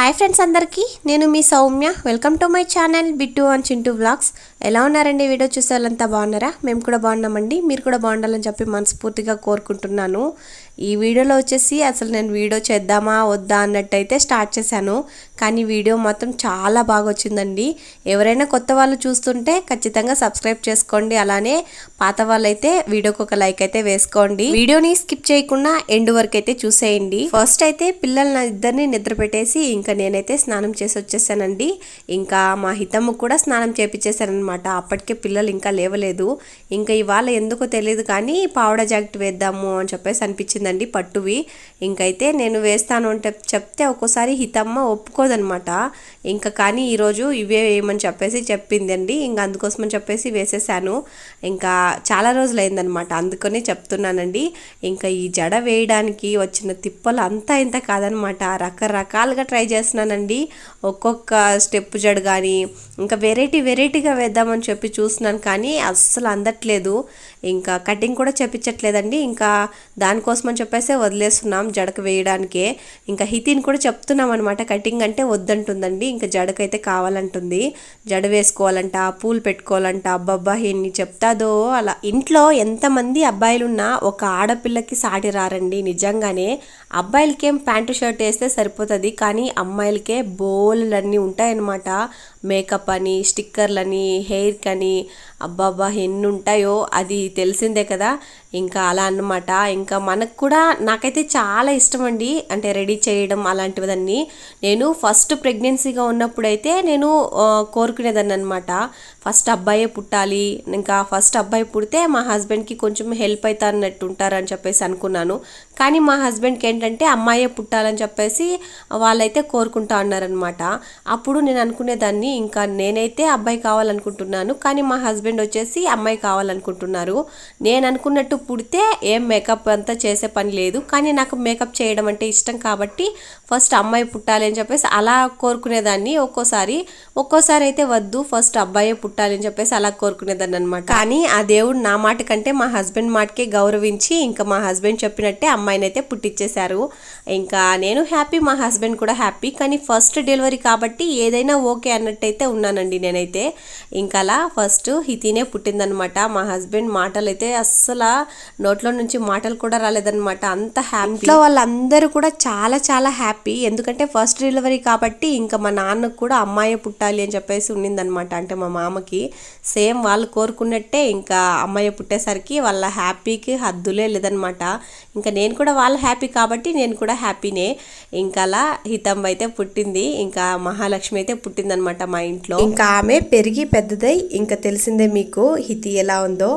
Hi friends అందరికీ. నేను మీ Soumya. Welcome to my channel Bittu and Chintu vlogs. ఎలా ఉన్నారండి? వీడియో చూసే వాళ్ళంతా బాగున్నారా? మేము కూడా బాగున్నామండి. మీరు కూడా బాగుండాలని చెప్పి మనస్ఫూర్తిగా కోరుకుంటున్నాను. ఈ వీడియోలో వచ్చేసి అసలు నేను వీడియో చేద్దామా వద్దా అన్నట్టయితే స్టార్ట్ చేశాను. కానీ వీడియో మాత్రం చాలా బాగా వచ్చిందండి. ఎవరైనా కొత్త వాళ్ళు చూస్తుంటే ఖచ్చితంగా సబ్స్క్రైబ్ చేసుకోండి. అలానే పాత వాళ్ళైతే వీడియోకి ఒక లైక్ అయితే వేసుకోండి. వీడియోని స్కిప్ చేయకుండా ఎండ్ వరకు అయితే చూసేయండి. ఫస్ట్ అయితే పిల్లల్ని ఇద్దరిని నిద్ర పెట్టేసి ఇంకా నేనైతే స్నానం చేసి వచ్చేసానండి. ఇంకా మా హితమ్మ కూడా స్నానం చేపించేశానమాట అప్పటికే పిల్లలు ఇంకా లేవలేదు. ఇంకా ఇవాళ ఎందుకో తెలియదు కానీ పావడ జాకెట్ వేద్దాము అని చెప్పేసి అనిపించింది అనిపించిందండి పట్టువి. ఇంకైతే నేను వేస్తాను అంటే చెప్తే ఒక్కోసారి హితమ్మ ఒప్పుకోదనమాట. ఇంకా కానీ ఈరోజు ఇవే వేయమని చెప్పేసి చెప్పిందండి. ఇంకా అందుకోసమని చెప్పేసి వేసేసాను. ఇంకా చాలా రోజులు అయిందనమాట అందుకని చెప్తున్నానండి. ఇంకా ఈ జడ వేయడానికి వచ్చిన తిప్పలు అంతా ఇంత కాదనమాట. రకరకాలుగా ట్రై చేస్తున్నానండి. ఒక్కొక్క స్టెప్ జడ కానీ ఇంకా వెరైటీ వెరైటీగా వేద్దామని చెప్పి చూస్తున్నాను కానీ అస్సలు అందట్లేదు. ఇంకా కటింగ్ కూడా చెప్పించట్లేదండి ఇంకా దానికోసమని చెప్పేసి వదిలేస్తున్నాం జడకు వేయడానికే. ఇంకా హితిని కూడా చెప్తున్నాం అనమాట కటింగ్ అంటే వద్దంటుందండి ఇంకా జడకైతే కావాలంటుంది. జడ వేసుకోవాలంట పూలు పెట్టుకోవాలంట అబ్బబ్బా ఎన్ని చెప్తాదో అలా. ఇంట్లో ఎంతమంది అబ్బాయిలున్నా ఒక ఆడపిల్లకి సాటి రారండి నిజంగానే. అబ్బాయిలకేం ప్యాంటు షర్ట్ వేస్తే సరిపోతుంది కానీ అమ్మాయిలకే బోలన్నీ ఉంటాయన్నమాట. మేకప్ అని స్టిక్కర్లని హెయిర్ కని అబ్బాబ్బా ఎన్ని ఉంటాయో అది తెలిసిందే కదా. ఇంకా అలా అన్నమాట. ఇంకా మనకు కూడా నాకైతే చాలా ఇష్టం అండి అంటే రెడీ చేయడం అలాంటివన్నీ. నేను ఫస్ట్ ప్రెగ్నెన్సీగా ఉన్నప్పుడైతే నేను కోరుకునేదాన్ని అనమాట ఫస్ట్ అబ్బాయే పుట్టాలి ఇంకా ఫస్ట్ అబ్బాయి పుడితే మా హస్బెండ్కి కొంచెం హెల్ప్ అవుతా అన్నట్టు ఉంటారని చెప్పేసి అనుకున్నాను. కానీ మా హస్బెండ్కి ఏంటంటే అమ్మాయే పుట్టాలని చెప్పేసి వాళ్ళైతే కోరుకుంటా ఉన్నారనమాట అప్పుడు నేను అనుకునేదాన్ని ఇంకా నేనైతే అబ్బాయి కావాలనుకుంటున్నాను కానీ మా హస్బెండ్ వచ్చేసి అమ్మాయి కావాలనుకుంటున్నారు. నేను అనుకున్నట్టు పుడితే ఏం మేకప్ అంతా చేసే పని లేదు కానీ నాకు మేకప్ చేయడం అంటే ఇష్టం కాబట్టి ఫస్ట్ అమ్మాయి పుట్టాలి అని చెప్పేసి అలా కోరుకునేదాన్ని. ఒక్కోసారి ఒక్కోసారి అయితే వద్దు ఫస్ట్ అబ్బాయే పుట్టాలి అని చెప్పేసి అలా కోరుకునేదాన్ని అనమాట కానీ ఆ దేవుడు నా మాట కంటే మా హస్బెండ్ మాటకే గౌరవించి ఇంకా మా హస్బెండ్ చెప్పినట్టే అమ్మాయిని అయితే పుట్టించేశారు ఇంకా నేను హ్యాపీ మా హస్బెండ్ కూడా హ్యాపీ. కానీ ఫస్ట్ డెలివరీ కాబట్టి ఏదైనా ఓకే అన్నట్టయితే ఉన్నానండి నేనైతే. ఇంకా అలా ఫస్ట్ హితీనే పుట్టిందనమాట మా హస్బెండ్ మాటలు అయితే అస్సలు నోట్లో నుంచి మాటలు కూడా రాలేదనమాట అంత హ్యాపీ. ఇంట్లో వాళ్ళందరూ కూడా చాలా చాలా హ్యాపీ. ఎందుకంటే ఫస్ట్ డెలివరీ కాబట్టి ఇంకా మా నాన్నకు కూడా అమ్మాయి పుట్టాలి అని చెప్పేసి ఉండిందనమాట అంటే మా మామ మామకి సేమ్ వాళ్ళు కోరుకున్నట్టే ఇంకా అమ్మాయి పుట్టేసరికి వాళ్ళ హ్యాపీకి హద్దులే లేదనమాట. ఇంకా నేను కూడా వాళ్ళ హ్యాపీ కాబట్టి నేను కూడా హ్యాపీనే. ఇంకా అలా హితంబ అయితే పుట్టింది. ఇంకా మహాలక్ష్మి అయితే పుట్టిందనమాట మా ఇంట్లో. ఇంకా ఆమె పెరిగి పెద్దదై ఇంకా తెలిసిందే మీకు హితి ఎలా ఉందో.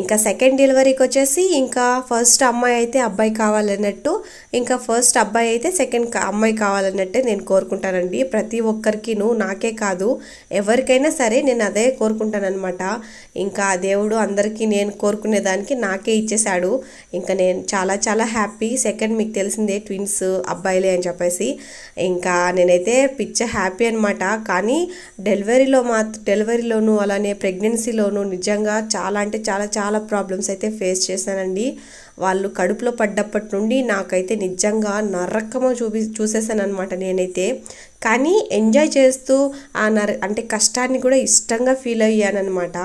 ఇంకా సెకండ్ డెలివరీకి వచ్చేసి ఇంకా ఫస్ట్ అమ్మాయి అయితే అబ్బాయి కావాలన్నట్టు. ఇంకా ఫస్ట్ అబ్బాయి అయితే సెకండ్ అమ్మాయి కావాలన్నట్టే నేను కోరుకుంటానండి. ప్రతి ఒక్కరికిను నాకే కాదు. ఎవరికైనా సరే నేను అదే కోరుకుంటానమాట ఇంకా దేవుడు అందరికీ నేను కోరుకునే దానికి నాకే ఇచ్చేశాడు. ఇంకా నేను చాలా చాలా హ్యాపీ. సెకండ్ మీకు తెలిసిందే ట్విన్స్ అబ్బాయిలే అని చెప్పేసి. ఇంకా నేనైతే పిచ్చ హ్యాపీ అనమాట కానీ డెలివరీలో మా డెలివరీలోను అలానే ప్రెగ్నెన్సీలోను నిజంగా చాలా అంటే చాలా చాలా ప్రాబ్లమ్స్ అయితే ఫేస్ చేశానండి. వాళ్ళు కడుపులో పడ్డప్పటి నుండి నాకైతే నిజంగా నరకము చూపి చూసేసాను అనమాట నేనైతే. కానీ ఎంజాయ్ చేస్తూ ఆ నర అంటే కష్టాన్ని కూడా ఇష్టంగా ఫీల్ అయ్యానమాట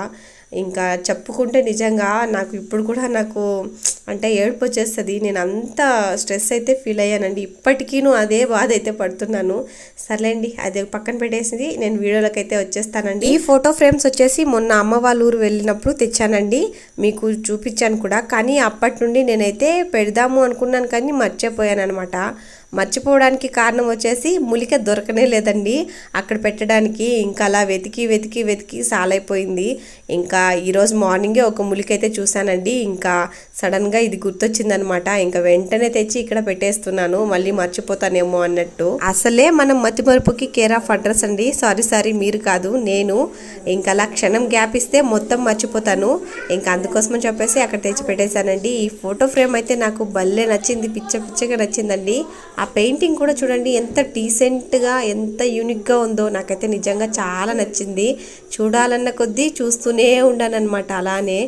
ఇంకా చెప్పుకుంటే నిజంగా నాకు ఇప్పుడు కూడా నాకు అంటే ఏడుపు వచ్చేస్తుంది. నేను అంత స్ట్రెస్ అయితే ఫీల్ అయ్యానండి. ఇప్పటికీను అదే బాధ అయితే పడుతున్నాను. సర్లేండి అదే పక్కన పెట్టేసి నేను వీడియోలోకి అయితే వచ్చేస్తానండి. ఈ ఫోటో ఫ్రేమ్స్ వచ్చేసి మొన్న అమ్మ వాళ్ళ ఊరు వెళ్ళినప్పుడు తెచ్చానండి. మీకు చూపించాను కూడా. కానీ అప్పటి నుండి నేనైతే పెడదాము అనుకున్నాను కానీ మర్చిపోయాను అనమాట మర్చిపోవడానికి కారణం వచ్చేసి ములిక దొరకనే లేదండి. అక్కడ పెట్టడానికి ఇంకా అలా వెతికి వెతికి వెతికి సాలైపోయింది. ఇంకా ఈరోజు మార్నింగే ఒక మూలిక అయితే చూశానండి. ఇంకా సడన్గా ఇది గుర్తొచ్చిందనమాట. ఇంకా వెంటనే తెచ్చి ఇక్కడ పెట్టేస్తున్నాను. మళ్ళీ మర్చిపోతానేమో అన్నట్టు. అసలే మనం మతిమరుపుకి కేర్ ఆఫ్ అడ్రస్ అండి. సారీ సారీ మీరు కాదు నేను. ఇంకా అలా క్షణం గ్యాప్ ఇస్తే మొత్తం మర్చిపోతాను. ఇంకా అందుకోసమని చెప్పేసి అక్కడ తెచ్చి పెట్టేశానండి. ఈ ఫోటో ఫ్రేమ్ అయితే నాకు భలే నచ్చింది. పిచ్చ పిచ్చగా నచ్చిందండి. ఆ పెయింటింగ్ కూడా చూడండి ఎంత డీసెంట్గా ఎంత యూనిక్గా ఉందో నాకైతే నిజంగా చాలా నచ్చింది. చూడాలన్న కొద్దీ చూస్తూనే ఉన్నానన్నమాట అలానే.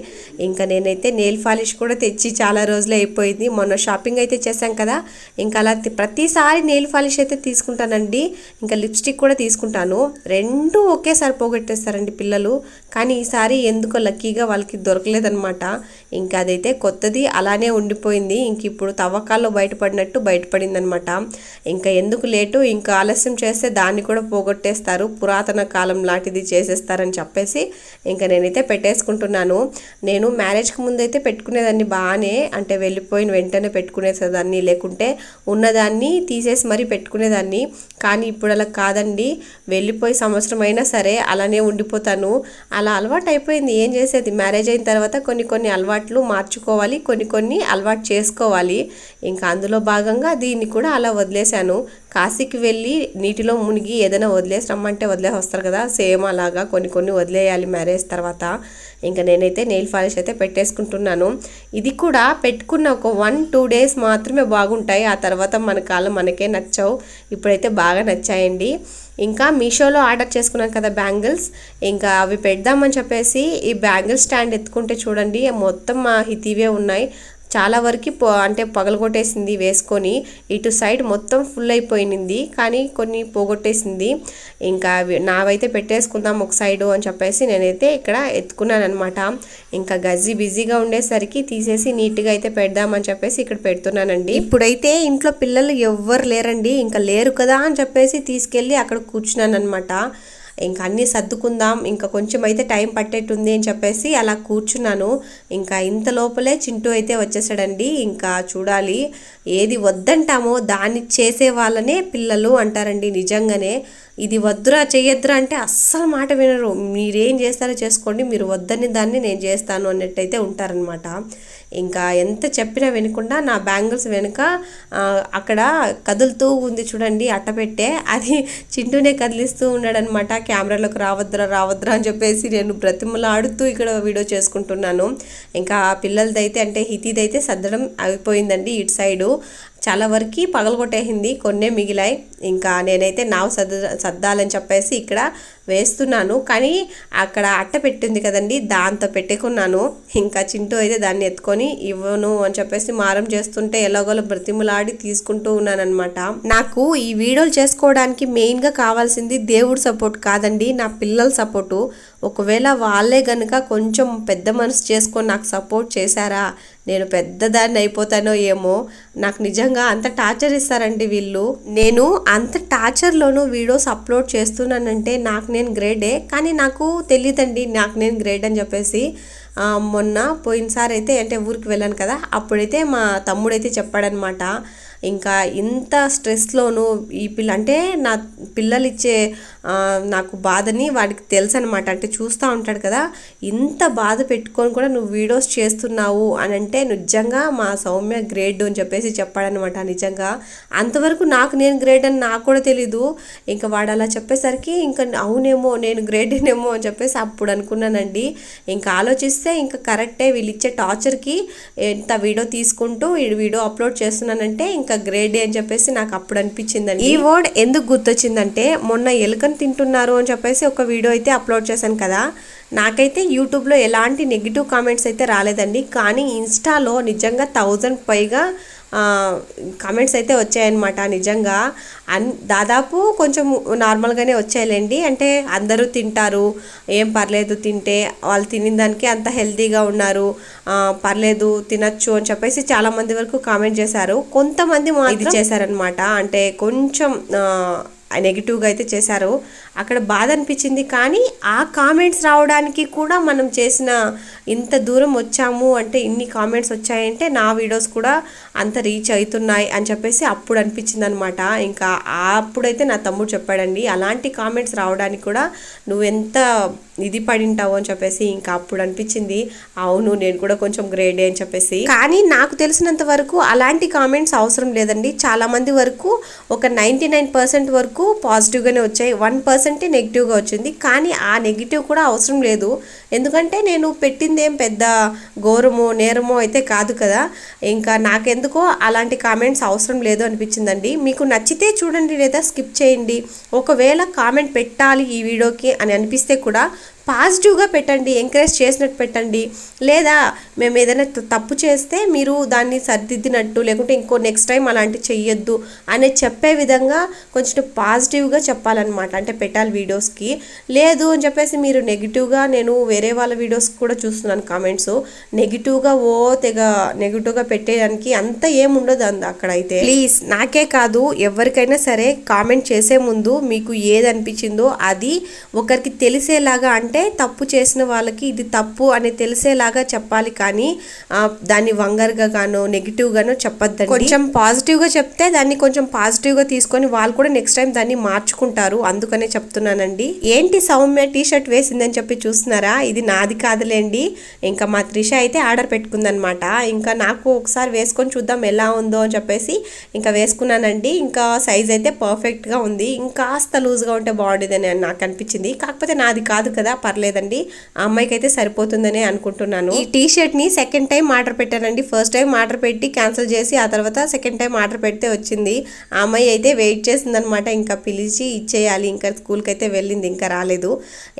ఇంకా నేనైతే నెయిల్ పాలిష్ కూడా తెచ్చి చాలా రోజులు అయిపోయింది. మొన్న షాపింగ్ అయితే చేశాం కదా ఇంకా అలా ప్రతిసారి నెయిల్ పాలిష్ అయితే తీసుకుంటానండి. ఇంకా లిప్స్టిక్ కూడా తీసుకుంటాను. రెండు ఒకేసారి పోగొట్టేస్తారండి పిల్లలు. కానీ ఈసారి ఎందుకో లక్కీగా వాళ్ళకి దొరకలేదనమాట ఇంకా అదైతే కొత్తది అలానే ఉండిపోయింది. ఇంక ఇప్పుడు తవ్వకాల్లో బయటపడినట్టు బయటపడిందనమాట ఇంకా ఎందుకు లేటు? ఇంకా ఆలస్యం చేస్తే దాన్ని కూడా పోగొట్టేస్తారు. పురాతన కాలం లాంటిది చేసేస్తారని చెప్పేసి ఇంకా నేనైతే పెట్టేసుకుంటున్నాను. నేను మ్యారేజ్కి ముందు అయితే పెట్టుకునేదాన్ని బాగానే అంటే వెళ్ళిపోయిన వెంటనే పెట్టుకునేసేదాన్ని లేకుంటే ఉన్నదాన్ని తీసేసి మరీ పెట్టుకునేదాన్ని. కానీ ఇప్పుడు అలా కాదండి. వెళ్ళిపోయి సంవత్సరం అయినా సరే అలానే ఉండిపోతాను. అలా అలవాటు అయిపోయింది ఏం చేసేది? మ్యారేజ్ అయిన తర్వాత కొన్ని కొన్ని అలవాట్లు మార్చుకోవాలి. కొన్ని కొన్ని అలవాటు చేసుకోవాలి. ఇంకా అందులో భాగంగా దీన్ని కూడా అలా వదిలేశాను. కాశీకి వెళ్ళి నీటిలో మునిగి ఏదైనా వదిలేసి రమ్మంటే వదిలేసి వస్తారు కదా. సేమ్ అలాగా కొన్ని కొన్ని వదిలేయాలి మ్యారేజ్ తర్వాత. ఇంకా నేనైతే నెయిల్ పాలిష్ అయితే పెట్టేసుకుంటున్నాను. ఇది కూడా పెట్టుకున్న ఒక వన్ టూ డేస్ మాత్రమే బాగుంటాయి. ఆ తర్వాత మన కాలం మనకే నచ్చవు. ఇప్పుడైతే బాగా నచ్చాయండి. ఇంకా మీషోలో ఆర్డర్ చేసుకున్నాను కదా బ్యాంగిల్స్. ఇంకా అవి పెడదామని చెప్పేసి ఈ బ్యాంగిల్ స్టాండ్ ఎత్తుకుంటే చూడండి మొత్తం మా హితీవే ఉన్నాయి. చాలా వరకు పొ అంటే పగలగొట్టేసింది వేసుకొని ఇటు సైడ్ మొత్తం ఫుల్ అయిపోయింది. కానీ కొన్ని పోగొట్టేసింది. ఇంకా నావైతే పెట్టేసుకుందాం ఒక సైడు అని చెప్పేసి నేనైతే ఇక్కడ ఎత్తుకున్నాను అనమాట ఇంకా గజ్జి బిజీగా ఉండేసరికి తీసేసి నీట్గా అయితే పెడదామని చెప్పేసి ఇక్కడ పెడుతున్నానండి. ఇప్పుడైతే ఇంట్లో పిల్లలు ఎవ్వరు లేరండి. ఇంకా లేరు కదా అని చెప్పేసి తీసుకెళ్ళి అక్కడ కూర్చున్నాను అనమాట ఇంకా అన్నీ సర్దుకుందాం ఇంకా కొంచెం అయితే టైం పట్టేట్టుంది అని చెప్పేసి అలా కూర్చున్నాను. ఇంకా ఇంత లోపలే చింటూ అయితే వచ్చేసాడండి. ఇంకా చూడాలి ఏది వద్దంటామో దాన్ని చేసే వాళ్ళనే పిల్లలు అంటారండి నిజంగానే. ఇది వద్దురా చెయ్యొద్దురా అంటే అస్సలు మాట వినరు. మీరేం చేస్తారో చేసుకోండి మీరు వద్దని దాన్ని నేను చేస్తాను అన్నట్టయితే ఉంటారనమాట ఇంకా ఎంత చెప్పినా వినకుండా నా బ్యాంగిల్స్ వెనుక అక్కడ కదులుతూ ఉంది చూడండి అట్టపెట్టే. అది చింటూనే కదిలిస్తూ ఉన్నాడనమాట కెమెరాలోకి రావద్దురా రావద్దురా అని చెప్పేసి నేను బ్రతిమలాడుతూ ఇక్కడ వీడియో చేసుకుంటున్నాను. ఇంకా పిల్లలదైతే అంటే హితీదైతే సర్దడం అయిపోయిందండి ఇటు సైడు. చాలా వరకు పగలగొట్టేసింది కొన్నే మిగిలాయి. ఇంకా నేనైతే నావు సర్ద సర్దాలని చెప్పేసి ఇక్కడ వేస్తున్నాను. కానీ అక్కడ అట్ట పెట్టింది కదండి దాంతో పెట్టుకున్నాను. ఇంకా చింటూ అయితే దాన్ని ఎత్తుకొని ఇవ్వను అని చెప్పేసి మారం చేస్తుంటే ఎలాగోలో బ్రతిములాడి తీసుకుంటూ ఉన్నానన్నమాట. నాకు ఈ వీడియోలు చేసుకోవడానికి మెయిన్గా కావాల్సింది దేవుడి సపోర్ట్ కాదండి నా పిల్లల సపోర్టు ఒకవేళ వాళ్ళే గనుక కొంచెం పెద్ద మనసు చేసుకొని నాకు సపోర్ట్ చేశారా? నేను పెద్దదాన్ని అయిపోతానో ఏమో. నాకు నిజంగా అంత టార్చర్ ఇస్తారండి వీళ్ళు. నేను అంత టార్చర్లోనూ వీడియోస్ అప్లోడ్ చేస్తున్నానంటే నాకు నేను గ్రేడే కానీ నాకు తెలియదండి నాకు నేను గ్రేడ్ అని చెప్పేసి. మొన్న పోయినసారి అయితే అంటే ఊరికి వెళ్ళాను కదా అప్పుడైతే మా తమ్ముడైతే చెప్పాడనమాట ఇంకా ఇంత స్ట్రెస్లోను ఈ పిల్ల అంటే నా పిల్లలు ఇచ్చే నాకు బాధని వాడికి తెలుసు అనమాట అంటే చూస్తూ ఉంటాడు కదా ఇంత బాధ పెట్టుకొని కూడా నువ్వు వీడియోస్ చేస్తున్నావు అని అంటే నిజంగా మా సౌమ్య గ్రేడ్ అని చెప్పేసి చెప్పాడనమాట నిజంగా. అంతవరకు నాకు నేను గ్రేడ్ అని నాకు కూడా తెలీదు. ఇంకా వాడు అలా చెప్పేసరికి ఇంకా అవునేమో నేను గ్రేడేనేమో అని చెప్పేసి అప్పుడు అనుకున్నానండి. ఇంకా ఆలోచిస్తే ఇంకా కరెక్టే వీళ్ళు ఇచ్చే టార్చర్కి ఎంత వీడియో తీసుకుంటూ వీడియో అప్లోడ్ చేస్తున్నానంటే ఇంకా గ్రేడే అని చెప్పేసి నాకు అప్పుడు అనిపించిందండి. ఈ వర్డ్ ఎందుకు గుర్తొచ్చిందంటే మొన్న ఎలుక ఎలుకను తింటున్నారు అని చెప్పేసి ఒక వీడియో అయితే అప్లోడ్ చేశాను కదా. నాకైతే యూట్యూబ్లో ఎలాంటి నెగిటివ్ కామెంట్స్ అయితే రాలేదండి. కానీ ఇన్స్టాలో నిజంగా థౌజండ్ పైగా కామెంట్స్ అయితే వచ్చాయన్నమాట నిజంగా. అన్ దాదాపు కొంచెం నార్మల్గానే వచ్చాయిలేండి. అంటే అందరూ తింటారు ఏం పర్లేదు తింటే వాళ్ళు తినిన దానికి అంత హెల్తీగా ఉన్నారు పర్లేదు తినచ్చు అని చెప్పేసి చాలామంది వరకు కామెంట్ చేశారు. కొంతమంది మా ఇది చేశారనమాట అంటే కొంచెం నెగిటివ్గా అయితే చేశారు. అక్కడ బాధ అనిపించింది కానీ ఆ కామెంట్స్ రావడానికి కూడా మనం చేసిన ఇంత దూరం వచ్చాము అంటే ఇన్ని కామెంట్స్ వచ్చాయంటే నా వీడియోస్ కూడా అంత రీచ్ అవుతున్నాయి అని చెప్పేసి అప్పుడు అనిపించింది అనమాట ఇంకా అప్పుడైతే నా తమ్ముడు చెప్పాడండి అలాంటి కామెంట్స్ రావడానికి కూడా నువ్వు ఎంత ఇది పడింటావు అని చెప్పేసి ఇంకా అప్పుడు అనిపించింది. అవును నేను కూడా కొంచెం గ్రేడే అని చెప్పేసి. కానీ నాకు తెలిసినంత వరకు అలాంటి కామెంట్స్ అవసరం లేదండి. చాలా మంది వరకు ఒక నైంటీ నైన్ పర్సెంట్ వరకు పాజిటివ్గానే వచ్చాయి. వన్ పర్సెంటే నెగిటివ్గా వచ్చింది. కానీ ఆ నెగిటివ్ కూడా అవసరం లేదు. ఎందుకంటే నేను పెట్టింది ఏం పెద్ద ఘోరమో నేరమో అయితే కాదు కదా. ఇంకా నాకెందుకో అలాంటి కామెంట్స్ అవసరం లేదు అనిపించిందండి. మీకు నచ్చితే చూడండి లేదా స్కిప్ చేయండి. ఒకవేళ కామెంట్ పెట్టాలి ఈ వీడియోకి అని అనిపిస్తే కూడా పాజిటివ్గా పెట్టండి ఎంకరేజ్ చేసినట్టు పెట్టండి. లేదా మేము ఏదైనా త- తప్పు చేస్తే మీరు దాన్ని సరిదిద్దినట్టు లేకుంటే ఇంకో నెక్స్ట్ టైం అలాంటి చెయ్యొద్దు అనే చెప్పే విధంగా కొంచెం పాజిటివ్గా చెప్పాలన్నమాట. అంటే పెట్టాలి వీడియోస్కి. లేదు అని చెప్పేసి మీరు నెగిటివ్గా నేను వేరే వాళ్ళ వీడియోస్ కూడా చూస్తున్నాను కామెంట్స్. నెగిటివ్గా ఓ తెగ నెగిటివ్గా పెట్టేయడానికి అంత ఏముండదు అంద అక్కడైతే. ప్లీజ్ నాకే కాదు ఎవరికైనా సరే కామెంట్ చేసే ముందు మీకు ఏది అనిపించిందో అది ఒకరికి తెలిసేలాగా అంటే తప్పు చేసిన వాళ్ళకి ఇది తప్పు అని తెలిసేలాగా చెప్పాలి కానీ దాన్ని వంగర్గా గానో నెగిటివ్ గానో చెప్పొద్దండి. కొంచెం పాజిటివ్గా చెప్తే దాన్ని కొంచెం పాజిటివ్గా తీసుకొని వాళ్ళు కూడా నెక్స్ట్ టైం దాన్ని మార్చుకుంటారు. అందుకనే చెప్తున్నానండి. ఏంటి సౌమ్య టీ షర్ట్ వేసిందని చెప్పి చూస్తున్నారా? ఇది నాది కాదులేండి. ఇంకా మా త్రిష అయితే ఆర్డర్ పెట్టుకుందనమాట. ఇంకా నాకు ఒకసారి వేసుకొని చూద్దాం ఎలా ఉందో అని చెప్పేసి ఇంకా వేసుకున్నానండి. ఇంకా సైజ్ అయితే పర్ఫెక్ట్గా ఉంది. ఇంకాస్త లూజ్గా ఉంటే బాగుండేదని నాకు అనిపించింది. కాకపోతే నాది కాదు కదా పర్లేదండి. ఆ అమ్మాయికి అయితే సరిపోతుందని అనుకుంటున్నాను. ఈ టీ షర్ట్ని సెకండ్ టైం ఆర్డర్ పెట్టానండి. ఫస్ట్ టైం ఆర్డర్ పెట్టి క్యాన్సిల్ చేసి ఆ తర్వాత సెకండ్ టైం ఆర్డర్ పెడితే వచ్చింది. ఆ అమ్మాయి అయితే వెయిట్ చేసిందనమాట ఇంకా పిలిచి ఇచ్చేయాలి. ఇంకా స్కూల్కి అయితే వెళ్ళింది. ఇంకా రాలేదు.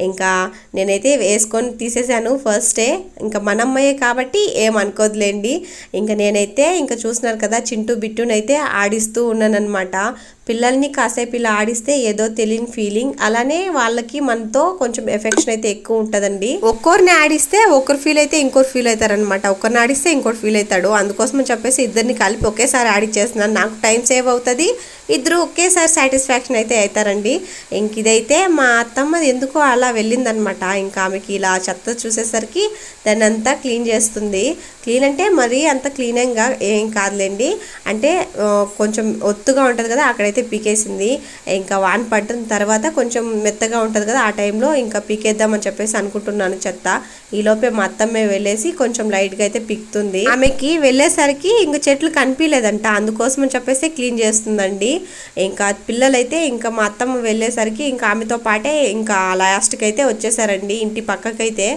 ఇంకా నేనైతే వేసుకొని తీసేసాను ఫస్ట్ డే ఇంకా మన అమ్మాయే కాబట్టి ఏమనుకోదులేండి ఇంకా నేనైతే ఇంకా చూస్తున్నారు కదా చింటూ బిట్టునైతే ఆడిస్తూ ఉన్నానమాట పిల్లల్ని కాసేపు ఇలా ఆడిస్తే ఏదో తెలియని ఫీలింగ్ అలానే వాళ్ళకి మనతో కొంచెం ఎఫెక్షన్ అయితే ఎక్కువ ఉంటుందండి. ఒక్కొరిని ఆడిస్తే ఒకరు ఫీల్ అయితే ఇంకోరు ఫీల్ అవుతారనమాట ఒకరిని ఆడిస్తే ఇంకోటి ఫీల్ అవుతాడు. అందుకోసం చెప్పేసి ఇద్దరిని కలిపి ఒకేసారి ఆడిచ్చేస్తున్నాను నాకు టైం సేవ్ అవుతుంది. ఇద్దరు ఒకేసారి సాటిస్ఫాక్షన్ అయితే అవుతారండి. ఇంక ఇదైతే మా అత్తమ్మ ఎందుకో అలా వెళ్ళిందనమాట. ఇంకా ఆమెకి ఇలా చెత్త చూసేసరికి దాన్ని అంతా క్లీన్ చేస్తుంది. క్లీన్ అంటే మరీ అంత క్లీనంగా ఏం కాదులేండి. అంటే కొంచెం ఒత్తుగా ఉంటుంది కదా అక్కడైతే పీకేసింది. ఇంకా వాన్ పట్టిన తర్వాత కొంచెం మెత్తగా ఉంటుంది కదా ఆ టైంలో ఇంకా పీకేద్దామని చెప్పేసి అనుకుంటున్నాను చెత్త. ఈలోపే మా అత్తమ్మే వెళ్ళేసి కొంచెం లైట్గా అయితే పీకుతుంది. ఆమెకి వెళ్ళేసరికి ఇంక చెట్లు కనిపించలేదంట అందుకోసం అని చెప్పేసి క్లీన్ చేస్తుందండి. ఇంకా పిల్లలైతే ఇంకా మా అత్తమ్మ వెళ్ళేసరికి ఇంకా ఆమెతో పాటే ఇంకా లాస్ట్కి అయితే వచ్చేసారండి. ఇంటి పక్కకైతే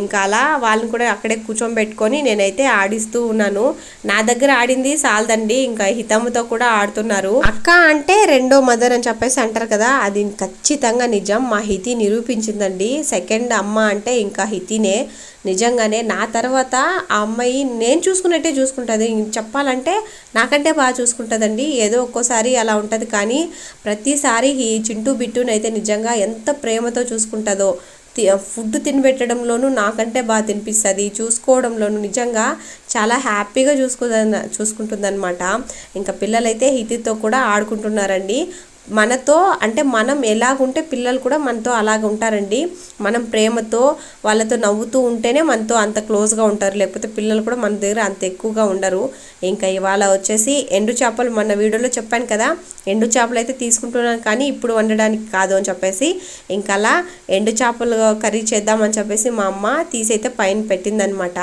ఇంకా అలా వాళ్ళని కూడా అక్కడే కూర్చోబెట్టుకొని నేనైతే ఆడిస్తూ ఉన్నాను. నా దగ్గర ఆడింది సాలదండి. ఇంకా హితమ్మతో కూడా ఆడుతున్నారు. అక్క అంటే రెండో మదర్ అని చెప్పేసి అంటారు కదా అది ఖచ్చితంగా నిజం. మా హితి నిరూపించిందండి. సెకండ్ అమ్మ అంటే ఇంకా హితినే. నిజంగానే నా తర్వాత ఆ అమ్మాయి నేను చూసుకున్నట్టే చూసుకుంటుంది. చెప్పాలంటే నాకంటే బాగా చూసుకుంటుందండి. ఏదో ఒక్కోసారి అలా ఉంటుంది. కానీ ప్రతిసారి ఈ చింటూ బిట్టునైతే నిజంగా ఎంత ప్రేమతో చూసుకుంటుందో తి- ఫుడ్ తినబెట్టడంలోనూ నాకంటే బాగా తినిపిస్తుంది. చూసుకోవడంలోనూ నిజంగా చాలా హ్యాపీగా చూసుకుంద చూసుకుంటుందన్నమాట. ఇంకా పిల్లలైతే హితితో కూడా ఆడుకుంటున్నారండి. మనతో అంటే మనం ఎలాగుంటే పిల్లలు కూడా మనతో అలాగ ఉంటారండి. మనం ప్రేమతో వాళ్ళతో నవ్వుతూ ఉంటేనే మనతో అంత క్లోజ్గా ఉంటారు. లేకపోతే పిల్లలు కూడా మన దగ్గర అంత ఎక్కువగా ఉండరు. ఇంకా ఇవాళ వచ్చేసి ఎండు చేపలు మన వీడియోలో చెప్పాను కదా. ఎండు చేపలు అయితే తీసుకుంటున్నాను కానీ ఇప్పుడు వండడానికి కాదు అని చెప్పేసి. ఇంకా అలా ఎండు చేపలు కర్రీ చేద్దామని చెప్పేసి మా అమ్మ తీసైతే పైన పెట్టిందనమాట.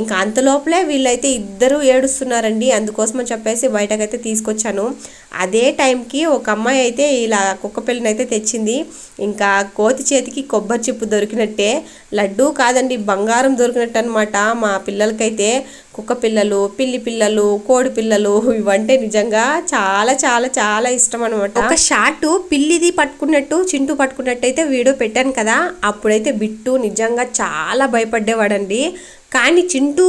ఇంకా అంతలోపలే వీళ్ళైతే ఇద్దరు ఏడుస్తున్నారండి. అందుకోసమని చెప్పేసి బయటకైతే తీసుకొచ్చాను. అదే టైంకి ఒక అమ్మాయి అయితే ఇలా కుక్క పిల్లని అయితే తెచ్చింది. ఇంకా కోతి చేతికి కొబ్బరి చిప్పు దొరికినట్టే. లడ్డు కాదండి బంగారం దొరికినట్టు అనమాట మా పిల్లలకైతే కుక్క పిల్లలు పిల్లి పిల్లలు కోడి పిల్లలు ఇవంటే నిజంగా చాలా చాలా చాలా ఇష్టం అనమాట ఒక షార్ట్ పిల్లిది పట్టుకున్నట్టు చింటూ పట్టుకున్నట్టు అయితే వీడియో పెట్టాను కదా. అప్పుడైతే బిట్టు నిజంగా చాలా భయపడ్డేవాడండి. కానీ చింటూ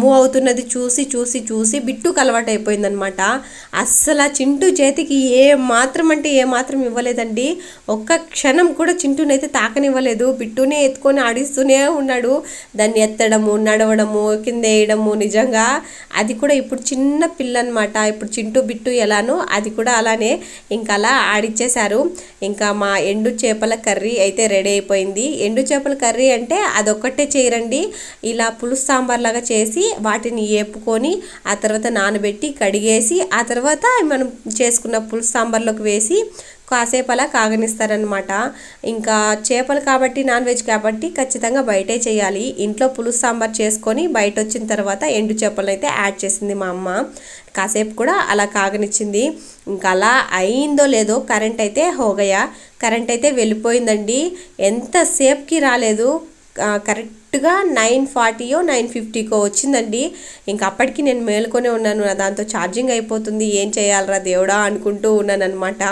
మూవ్ అవుతున్నది చూసి చూసి చూసి బిట్టుకు అలవాటు అయిపోయిందనమాట అస్సలు ఆ చింటూ చేతికి ఏ మాత్రం అంటే ఏ మాత్రం ఇవ్వలేదండి. ఒక్క క్షణం కూడా చింటూనైతే తాకనివ్వలేదు. బిట్టునే ఎత్తుకొని ఆడిస్తూనే ఉన్నాడు. దాన్ని ఎత్తడము నడవడము కింద వేయడము నిజంగా అది కూడా ఇప్పుడు చిన్న పిల్ల అనమాట ఇప్పుడు చింటూ బిట్టు ఎలానో అది కూడా అలానే ఇంకా అలా ఆడిచ్చేశారు. ఇంకా మా ఎండు చేపల కర్రీ అయితే రెడీ అయిపోయింది. ఎండు చేపల కర్రీ అంటే అదొక్కటే చేయరండి. ఇలా పులుసు సాంబార్లాగా చేసి వాటిని ఏపుకొని ఆ తర్వాత నానబెట్టి కడిగేసి ఆ తర్వాత మనం చేసుకున్న పులుసు సాంబార్లోకి వేసి కాసేపు అలా కాగనిస్తారనమాట ఇంకా చేపలు కాబట్టి నాన్ వెజ్ కాబట్టి ఖచ్చితంగా బయటే చేయాలి. ఇంట్లో పులుసు సాంబార్ చేసుకొని బయట వచ్చిన తర్వాత ఎండు చేపలను అయితే యాడ్ చేసింది మా అమ్మ. కాసేపు కూడా అలా కాగనిచ్చింది. ఇంకా అలా అయిందో లేదో కరెంట్ అయితే హోగయా కరెంట్ అయితే వెళ్ళిపోయిందండి. ఎంతసేపుకి రాలేదు. కరెక్ట్ కరెక్ట్గా నైన్ ఫార్టీయో నైన్ ఫిఫ్టీకో వచ్చిందండి. ఇంకా అప్పటికి నేను మేలుకొనే ఉన్నాను. నా దాంతో ఛార్జింగ్ అయిపోతుంది. ఏం చేయాలరా దేవుడా అనుకుంటూ ఉన్నాను అనమాట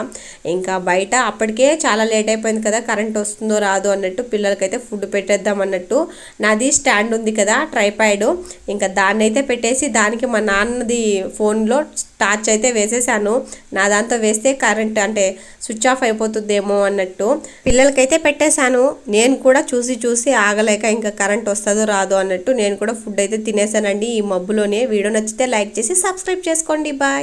ఇంకా బయట అప్పటికే చాలా లేట్ అయిపోయింది కదా. కరెంట్ వస్తుందో రాదో అన్నట్టు పిల్లలకైతే ఫుడ్ పెట్టేద్దాం అన్నట్టు నాది స్టాండ్ ఉంది కదా ట్రైపాయిడ్ ఇంకా దాన్ని అయితే పెట్టేసి దానికి మా నాన్నది ఫోన్లో టార్చ్ అయితే వేసేసాను. నా దాంతో వేస్తే కరెంట్ అంటే స్విచ్ ఆఫ్ అయిపోతుందేమో అన్నట్టు పిల్లలకైతే పెట్టేశాను. నేను కూడా చూసి చూసి ఆగలేక ఇంకా కరెంట్ కరెంట్ వస్తుందో రాదో అన్నట్టు నేను కూడా ఫుడ్ అయితే తినేసానండి. ఈ మబ్బులోనే వీడియో నచ్చితే లైక్ చేసి సబ్స్క్రైబ్ చేసుకోండి. బాయ్